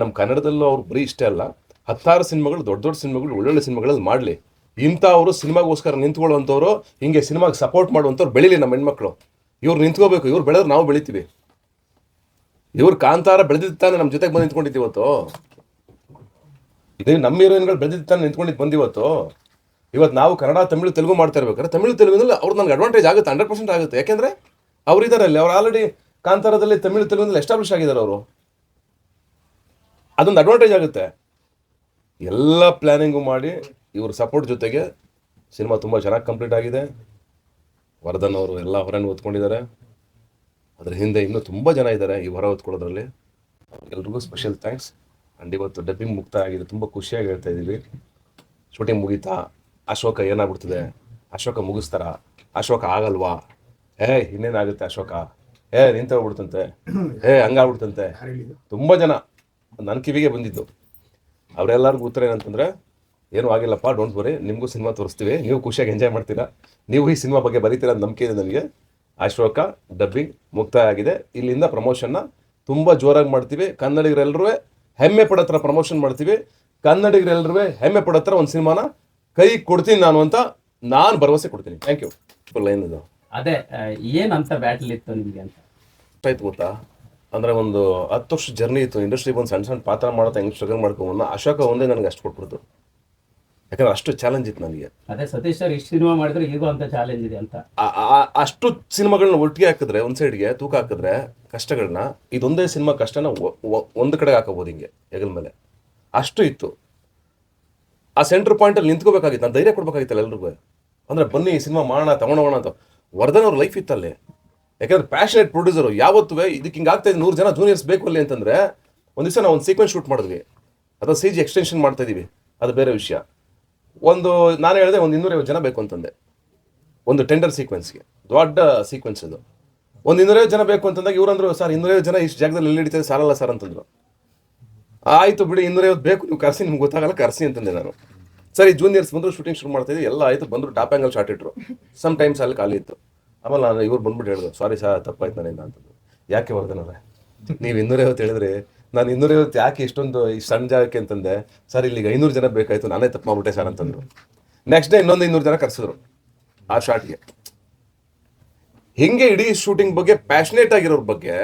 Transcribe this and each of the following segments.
ನಮ್ಮ ಕನ್ನಡದಲ್ಲೂ ಅವ್ರು ಬರೀ ಇಷ್ಟೇ ಅಲ್ಲ, ಹತ್ತಾರು ಸಿನಿಮಾಗಳು, ದೊಡ್ಡ ದೊಡ್ಡ ಸಿನಿಮಾಗಳು, ಒಳ್ಳೊಳ್ಳೆ ಸಿನಿಮಾಗಳಲ್ಲಿ ಮಾಡಲಿ. ಇಂಥ ಅವರು ಸಿನಿಮಾಗೋಸ್ಕರ ನಿಂತ್ಕೊಳ್ಳುವಂಥವ್ರು, ಹಿಂಗೆ ಸಿನಿಮಾಗೆ ಸಪೋರ್ಟ್ ಮಾಡುವಂಥವ್ರು ಬೆಳೀಲಿ ನಮ್ಮ ಹೆಣ್ಮಕ್ಳು. ಇವ್ರು ನಿಂತ್ಕೋಬೇಕು, ಇವ್ರು ಬೆಳೆದ್ರೆ ನಾವು ಬೆಳಿತೀವಿ. ಇವ್ರು ಕಾಂತಾರ ಬೆಳೆದಿದ್ದ ತಾನೆ ನಮ್ಮ ಜೊತೆಗೆ ಬಂದು ನಿಂತ್ಕೊಂಡಿದ್ದೀವಿ ಇವತ್ತು. ಇದೇ ನಮ್ಮ ಹೀರೋಯಿನ್ಗಳು ಬೆಳೆದಿದ್ದ ತಾನೆ ನಿಂತ್ಕೊಂಡಿದ್ದು ಬಂದಿವತ್ತು ಇವತ್ತು. ನಾವು ಕನ್ನಡ, ತಮಿಳು, ತೆಲುಗು ಮಾಡ್ತಾ ಇರ್ಬೇಕಾದ್ರೆ ತಮಿಳು, ತೆಲುಗಿನಲ್ಲಿ ಅವ್ರು ನನಗೆ ಅಡ್ವಾಂಟೇಜ್ ಆಗುತ್ತೆ ಹಂಡ್ರೆಡ್ ಪರ್ಸೆಂಟ್ ಆಗುತ್ತೆ. ಯಾಕೆಂದ್ರೆ ಅವ್ರು ಇದಾರೆ ಅಲ್ಲಿ, ಅವ್ರು ಆಲ್ರೆಡಿ ಕಾಂತಾರದಲ್ಲಿ, ತಮಿಳು, ತೆಲುಗುನಲ್ಲಿ ಎಸ್ಟಾಬ್ಲಿಷ್ ಆಗಿದ್ದಾರೆ ಅವರು. ಅದೊಂದು ಅಡ್ವಾಂಟೇಜ್ ಆಗುತ್ತೆ. ಎಲ್ಲ ಪ್ಲ್ಯಾನಿಂಗು ಮಾಡಿ ಇವ್ರ ಸಪೋರ್ಟ್ ಜೊತೆಗೆ ಸಿನಿಮಾ ತುಂಬ ಚೆನ್ನಾಗಿ ಕಂಪ್ಲೀಟ್ ಆಗಿದೆ. ವರ್ಧನ್ ಅವರು ಎಲ್ಲ ಹೊರನ್ನು ಓದ್ಕೊಂಡಿದ್ದಾರೆ ಅದರ ಹಿಂದೆ ಇನ್ನೂ ತುಂಬ ಜನ ಇದ್ದಾರೆ ಈ ಹೊರ ಓದ್ಕೊಳ್ಳೋದ್ರಲ್ಲಿ ಎಲ್ರಿಗೂ ಸ್ಪೆಷಲ್ ಥ್ಯಾಂಕ್ಸ್ ಆ್ಯಂಡ್ ಇವತ್ತು ಡಬ್ಬಿಂಗ್ ಮುಕ್ತ ಆಗಿದೆ. ತುಂಬ ಖುಷಿಯಾಗಿ ಹೇಳ್ತಾ ಇದ್ದೀವಿ ಶೂಟಿಂಗ್ ಮುಗೀತಾ? ಅಶೋಕ ಏನಾಗ್ಬಿಡ್ತದೆ? ಅಶೋಕ ಮುಗಿಸ್ತಾರ? ಅಶೋಕ ಆಗಲ್ವಾ? ಏ ಇನ್ನೇನಾಗುತ್ತೆ ಅಶೋಕ? ಏ ನಿಂತ ಹೋಗ್ಬಿಡ್ತಂತೆ ಏ ಹಂಗಾಗ್ಬಿಡ್ತಂತೆ ತುಂಬ ಜನ. ನನ್ನ ಕಿವಿಗೆ ಬಂದಿದ್ದು. ಅವರೆಲ್ಲರಿಗೂ ಉತ್ತರ ಏನಂತಂದ್ರೆ ಏನೂ ಆಗಿಲ್ಲಪ್ಪ ಡೋಂಟ್ ವರಿ ನಿಮಗೂ ಸಿನಿಮಾ ತೋರಿಸ್ತೀವಿ ನೀವು ಖುಷಿಯಾಗಿ ಎಂಜಾಯ್ ಮಾಡ್ತೀರಾ. ನೀವು ಈ ಸಿನಿಮಾ ಬಗ್ಗೆ ಬರೀತೀರ ಅಂತ ನಂಬಿಕೆ ಇದೆ ನನಗೆ. ಅಶೋಕ ಡಬ್ಬಿಂಗ್ ಮುಕ್ತಾಯ ಆಗಿದೆ. ಇಲ್ಲಿಂದ ಪ್ರಮೋಷನ್ನ ತುಂಬ ಜೋರಾಗಿ ಮಾಡ್ತೀವಿ. ಕನ್ನಡಿಗರೆಲ್ಲರೂ ಹೆಮ್ಮೆ ಪಡೋ ಥರ ಪ್ರಮೋಷನ್ ಮಾಡ್ತೀವಿ. ಕನ್ನಡಿಗರೆಲ್ಲರೂ ಹೆಮ್ಮೆ ಪಡೋ ಥರ ಒಂದು ಸಿನಿಮಾನ ಕೈ ಕೊಡ್ತೀನಿ ನಾನು ಅಂತ ನಾನು ಭರವಸೆ ಕೊಡ್ತೀನಿ. ಥ್ಯಾಂಕ್ ಯು ಫುಲ್ ಲೈನ್ ಅದೇ ಏನು ಏನಂತ ಬ್ಯಾಟಲ್ ಇತ್ತು ನಿಮಗೆ ಅಂತ? ಆಯ್ತು ಗೊತ್ತಾ? ಅಂದ್ರೆ ಒಂದು ಹತ್ತು ವರ್ಷ ಜರ್ನಿ ಇತ್ತು. ಇಂಡಸ್ಟ್ರಿ ಬಂದು ಸಣ್ಣ ಸಣ್ಣ ಪಾತ್ರ ಮಾಡೋದು ಹೆಂಗೆ ಸ್ಟ್ರಗಲ್ ಮಾಡ್ಕೊಂಡು ಅಶೋಕ ಒಂದೇ ನನಗೆ ಅಷ್ಟು ಕೊಟ್ಬಿಡ್ತು. ಯಾಕಂದ್ರೆ ಅಷ್ಟು ಚಾಲೆಂಜ್ ಇತ್ತು ನನಗೆ. ಅದೇ ಸತೀಶ್ ಸರ್ ಇಷ್ಟು ಸಿನಿಮಾ ಮಾಡಿದ್ರೆ ಈಗ ಅಂತ ಚಾಲೆಂಜ್ ಇದೆ ಅಂತ. ಅಷ್ಟು ಸಿನಿಮಾಗಳನ್ನ ಒಟ್ಟಿಗೆ ಹಾಕಿದ್ರೆ ಒಂದು ಸೈಡ್ಗೆ ತೂಕ ಹಾಕಿದ್ರೆ ಕಷ್ಟಗಳನ್ನ ಇದೊಂದೇ ಸಿನಿಮಾ ಕಷ್ಟನ ಒಂದು ಕಡೆಗೆ ಹಾಕೋಬೋದು ಹಿಂಗೆ ಹೆಗಲ್ ಮೇಲೆ. ಅಷ್ಟು ಇತ್ತು. ಆ ಸೆಂಟ್ರ್ ಪಾಯಿಂಟಲ್ಲಿ ನಿಂತ್ಕೋಬೇಕಾಗಿತ್ತು. ನಾನು ಧೈರ್ಯ ಕೊಡ್ಬೇಕಾಗಿತ್ತಲ್ಲ ಎಲ್ರಿಗೂ. ಅಂದ್ರೆ ಬನ್ನಿ ಸಿನಿಮಾ ಮಾಡೋಣ ತಗೊಂಡೋಗೋಣ ಅಂತ. ವರ್ಧನ್ ಅವ್ರ ಲೈಫ್ ಇತ್ತಲ್ಲಿ. ಯಾಕಂದ್ರೆ ಪ್ಯಾಷನೇಟ್ ಪ್ರೊಡ್ಯೂಸರ್ ಯಾವತ್ತೂ ಇದಕ್ಕೆ ಹಿಂಗೆ ಆಗ್ತಾ ಇದೆ, ನೂರು ಜನ ಜೂನಿಯರ್ಸ್ ಬೇಕು ಅಲ್ಲಿ ಅಂತಂದ್ರೆ ಒಂದು ದಿವಸ ನಾವು ಒಂದು ಸೀಕ್ವೆನ್ಸ್ ಶೂಟ್ ಮಾಡಿದ್ವಿ. ಅಥವಾ ಸಿ ಜಿ ಎಕ್ಸ್ಟೆನ್ಷನ್ ಮಾಡ್ತಾ ಇದೀವಿ. ಅದು ಬೇರೆ ವಿಷಯ. ಒಂದು, ನಾನು ಹೇಳಿದೆ ಒಂದು ಇನ್ನೂರೈವತ್ತು ಜನ ಬೇಕು ಅಂತಂದೆ. ಒಂದು ಟೆಂಡರ್ ಸೀಕ್ವೆನ್ಸ್ಗೆ ದೊಡ್ಡ ಸೀಕ್ವೆನ್ಸ್ ಅದು. ಒಂದು ಇನ್ನೂರೈವತ್ತು ಜನ ಬೇಕು ಅಂತಂದಾಗ ಇವರಂದ್ರು, ಸರ್, ಇನ್ನೂರೈವತ್ತು ಜನ ಇಷ್ಟು ಜಾಗದಲ್ಲಿ ಎಲ್ಲಿ ಹಿಡಿತದೆ ಸಾಲಲ್ಲ ಸರ್, ಅಂತಂದ್ರು. ಆಯಿತು ಬಿಡಿ, ಇನ್ನೂರೈವತ್ತು ಬೇಕು, ನೀವು ಕರ್ಸಿ, ನಿಮ್ಗೆ ಗೊತ್ತಾಗಲ್ಲ, ಕರ್ಸಿ, ಅಂತಂದೆ ನಾನು. ಸರಿ ಜೂನಿಯರ್ಸ್ ಬಂದರು ಶೂಟಿಂಗ್ ಶುರು ಮಾಡ್ತಾ ಎಲ್ಲ ಆಯಿತು, ಬಂದರು ಟಾಪ್ ಆ್ಯಂಗಲ್ ಶಾರ್ಟ್ ಇಟ್ರು. ಸಮ್ ಟೈಮ್ಸ್ ಅಲ್ಲಿ ಖಾಲಿ ಇತ್ತು. ಆಮೇಲೆ ನಾನು ಇವ್ರು ಬಂದ್ಬಿಟ್ಟು ಹೇಳಿದ್ರು ಸಾರಿ ಸರ್ ತಪ್ಪಾಯ್ತು ನನ್ನಿಂದ ಅಂತಂದು ಯಾಕೆ ವರ್ಧನವ್ರೆ ನೀವು ಇನ್ನೂರೈವತ್ತು ಹೇಳಿದ್ರಿ, ನಾನು ಇನ್ನೂರೈವತ್ತು ಯಾಕೆ ಇಷ್ಟೊಂದು ಈ ಸಣ್ಣ ಜಾಗಕ್ಕೆ ಅಂತಂದೆ ಸರ್ ಇಲ್ಲಿಗೆ ಐನೂರು ಜನ ಬೇಕಾಯ್ತು, ನಾನೇ ತಪ್ಪು ಮಾಡ್ಬಿಟ್ಟೆ ಸರ್, ಅಂತಂದ್ರು. ನೆಕ್ಸ್ಟ್ ಡೇ ಇನ್ನೊಂದು ಇನ್ನೂರು ಜನ ಕರೆಸಿದ್ರು, ಆ ಶಾರ್ಟ್ಗೆ ಹಿಂಗೆ ಇಡೀ ಶೂಟಿಂಗ್ ಬಗ್ಗೆ ಪ್ಯಾಷನೇಟ್ ಆಗಿರೋರ್ ಬಗ್ಗೆ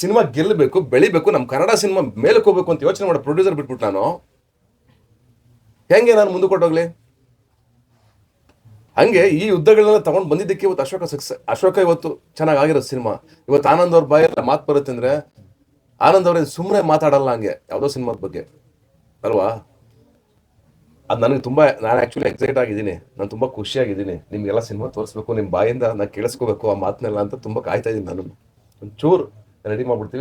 ಸಿನಿಮಾ ಗೆಲ್ಲಬೇಕು, ಬೆಳಿಬೇಕು ನಮ್ಮ ಕನ್ನಡ ಸಿನಿಮಾ ಮೇಲಕ್ಕೆ ಹೋಗ್ಬೇಕು ಅಂತ ಯೋಚನೆ ಮಾಡೋ ಪ್ರೊಡ್ಯೂಸರ್ ಬಿಟ್ಬಿಟ್ಟು ನಾನು. ಹೆಂಗೆ ನಾನು ಮುಂದೆ ಕೊಟ್ಟೋಗ್ಲಿ? ಹಂಗೆ ಈ ಯುದ್ಧಗಳನ್ನೆಲ್ಲ ತಗೊಂಡು ಬಂದಿದ್ದಕ್ಕೆ ಇವತ್ತು ಅಶೋಕ ಸಕ್ಸಸ್ ಅಶೋಕ ಇವತ್ತು ಚೆನ್ನಾಗಿ ಆಗಿರೋ ಸಿನಿಮಾ. ಇವತ್ತು ಆನಂದ್ ಅವ್ರ ಬಾಯಲ್ಲ ಮಾತು ಬರುತ್ತೆ ಅಂದ್ರೆ, ಆನಂದ್ ಅವ್ರ ಸುಮ್ಮನೆ ಮಾತಾಡಲ್ಲ ಹಂಗೆ, ಯಾವುದೋ ಸಿನಿಮಾದ ಬಗ್ಗೆ. ಅಲ್ವಾ? ಅದು ನನಗೆ ತುಂಬ, ನಾನು ಆ್ಯಕ್ಚುಲಿ ಎಕ್ಸೈಟ್ ಆಗಿದ್ದೀನಿ. ನಾನು ತುಂಬ ಖುಷಿಯಾಗಿದ್ದೀನಿ. ನಿಮಗೆಲ್ಲ ಸಿನಿಮಾ ತೋರಿಸ್ಬೇಕು ನಿಮ್ಮ ಬಾಯಿಂದ ನಾನು ಕೇಳಿಸ್ಕೋಬೇಕು ಆ ಮಾತನ್ನೆಲ್ಲ ಅಂತ ತುಂಬ ಕಾಯ್ತಾ ಇದ್ದೀನಿ ನಾನು. ಒಂಚೂರು ರೆಡಿ ಮಾಡ್ಬಿಡ್ತೀವಿ.